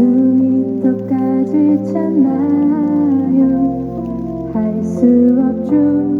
가슴이 똑같지 않아요? 할 수 없죠.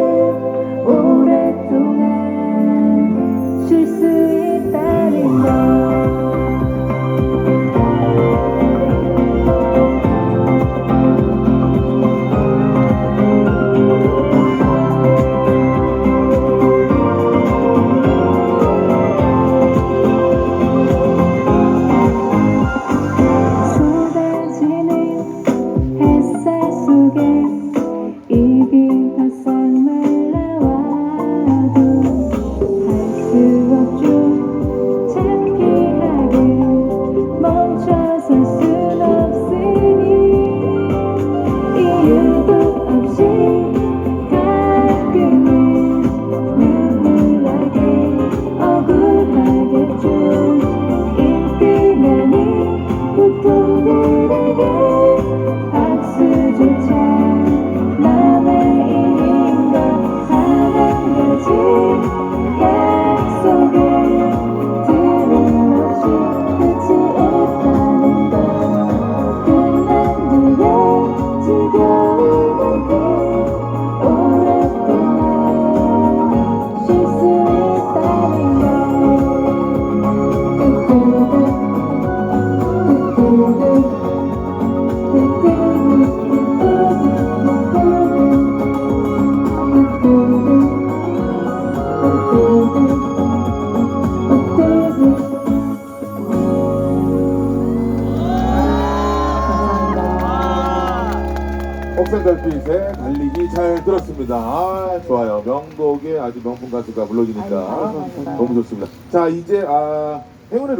폭산달빛의 달리기 잘 들었습니다. 아, 좋아요. 명곡의 아주 명품 가수가 불러주니까 아유. 너무 좋습니다. 자, 이제 아, 행운의